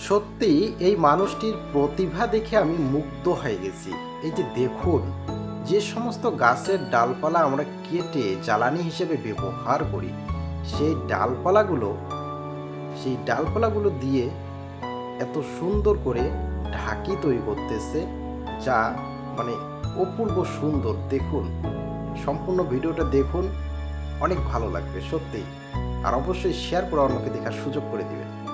সত্যি এই মানুষটির প্রতিভা দেখে আমি মুগ্ধ হয়ে গেছি। এই যে দেখুন, যে সমস্ত গাছের ডালপালা আমরা কেটে জ্বালানি হিসেবে ব্যবহার করি, সেই ডালপালাগুলো সেই ডালপালাগুলো দিয়ে এত সুন্দর করে ঢাকি তৈরি করতেছে, যা মানে অপূর্ব সুন্দর। দেখুন, সম্পূর্ণ ভিডিওটা দেখুন, অনেক ভালো লাগবে, সত্যি। আর অবশ্যই শেয়ার করে অন্যকে দেখার সুযোগ করে দিবেন।